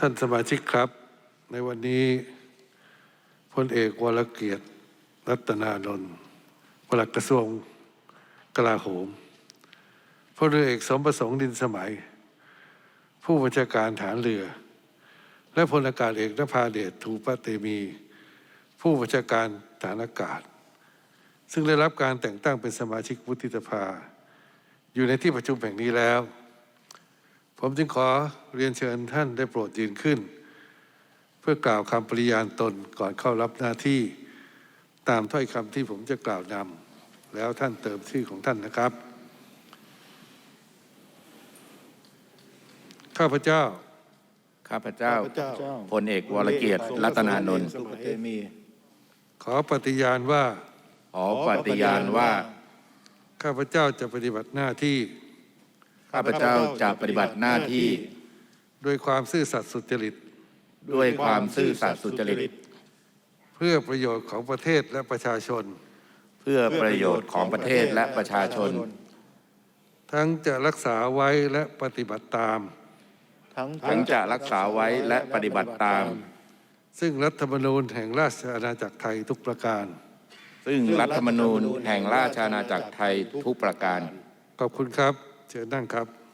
ท่านสมาชิกครับ ในวันนี้พลเอกวรเกียรติ รัตนานนท์ปลัดกระทรวงกลาโหมพลเรือเอกสมประสงค์ดินสมัย ผู้บัญชาการฐานเรือ และพลอากาศเอกนภาเดชทูปะเตมี ผู้บัญชาการฐานอากาศ ซึ่งได้รับการแต่งตั้งเป็นสมาชิกวุฒิสภา อยู่ในที่ประชุมแห่งนี้แล้ว ผมจึงขอเรียนเชิญท่านได้โปรดยืนขึ้น เพื่อกล่าวคำปริญาณตนก่อนเข้ารับหน้าที่ตามถ้อยคำที่ผมจะกล่าวนำแล้วท่านเติมชื่อของท่านนะครับ ข้าพเจ้า ข้าพเจ้าข้าพเจ้า พลเอกวรเกียรติรัตนานนท์สุขเตมี ขอปฏิญาณว่า ขอปฏิญาณว่า ข้าพเจ้าจะปฏิบัติหน้าที่ ข้าพเจ้าจะปฏิบัติหน้าที่ด้วยความซื่อสัตย์สุจริต ด้วยความซื่อสัตย์สุจริต เพื่อประโยชน์ของประเทศและประชาชน เพื่อประโยชน์ของประเทศและประชาชน ทั้งจะรักษาไว้และปฏิบัติตาม ทั้งทั้งจะรักษาไว้และปฏิบัติตาม ซึ่งรัฐธรรมนูญแห่งราชอาณาจักรไทยทุกประการ ซึ่งรัฐธรรมนูญแห่งราชอาณาจักรไทยทุกประการ ขอบคุณครับ เชิญนั่งครับ